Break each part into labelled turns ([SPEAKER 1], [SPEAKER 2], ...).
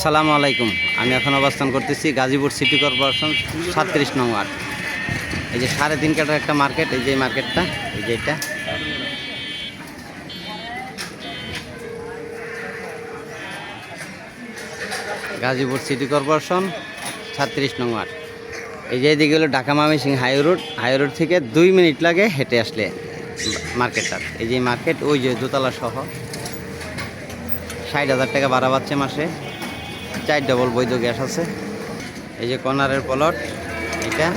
[SPEAKER 1] আসসালামু আলাইকুম। আমি এখন অবস্থান করতেছি গাজীপুর সিটি কর্পোরেশন সাতত্রিশ নং ওয়ার্ড। এই যে সাড়ে তিন কাটার একটা মার্কেট, এই যে মার্কেটটা, এই যে এটা। গাজীপুর সিটি কর্পোরেশন সাতত্রিশ নং ওয়ার্ড। এই যে এদিকে হলো Dhaka Mymensingh high road. High road থেকে দুই মিনিট লাগে হেঁটে আসলে মার্কেটটা। এই যে মার্কেট, ওই যে দোতলা সহ ষাট হাজার টাকা বাড়া পাচ্ছে মাসে। চার ডবল বৈধ গ্যাস আছে। এই যে কর্নারের প্লট এটা।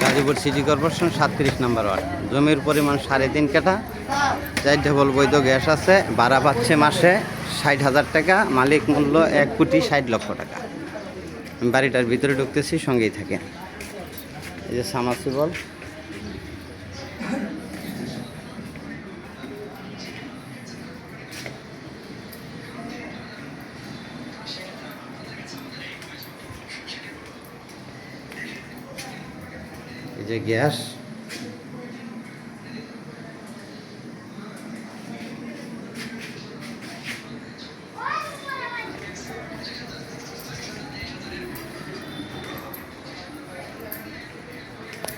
[SPEAKER 1] গাজীপুর সিটি কর্পোরেশন সাতত্রিশ নাম্বার ওয়ার্ড। জমির পরিমাণ সাড়ে তিন কাঠা। চার ডবল বৈধ গ্যাস আছে। ভাড়া পাচ্ছে মাসে ষাট হাজার টাকা। মালিক মূল্য এক কোটি ষাট লক্ষ টাকা। বাড়িটার ভিতরে ঢুকতেছি, সঙ্গেই থাকে এই যে সামাসিবল এই যে গ্যাস।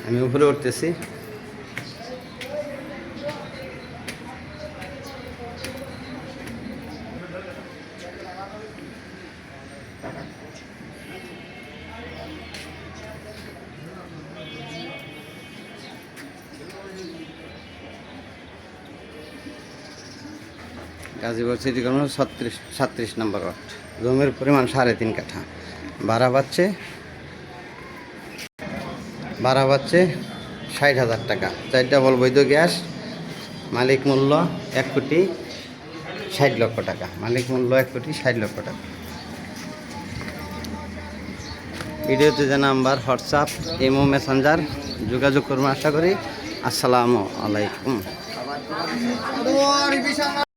[SPEAKER 1] আমি উপরে উঠতেছি। গাজীপুর সিটি কর্পোরেশন ছত্রিশ, সাতত্রিশ নম্বর ওয়ার্ড জমির পরিমাণ সাড়ে তিন কাঠা। ভাড়া পাচ্ছে ভাড়া পাচ্ছে ষাট হাজার টাকা। চার ডাবল বৈধ গ্যাস, মালিক মূল্য এক কোটি ষাট লক্ষ টাকা। মালিক মূল্য এক কোটি ষাট লক্ষ টাকা। ভিডিওতে যে নাম্বার, হোয়াটসঅ্যাপ, ইমো, মেসেঞ্জার যোগাযোগ করব আশা করি। আসসালামু আলাইকুম।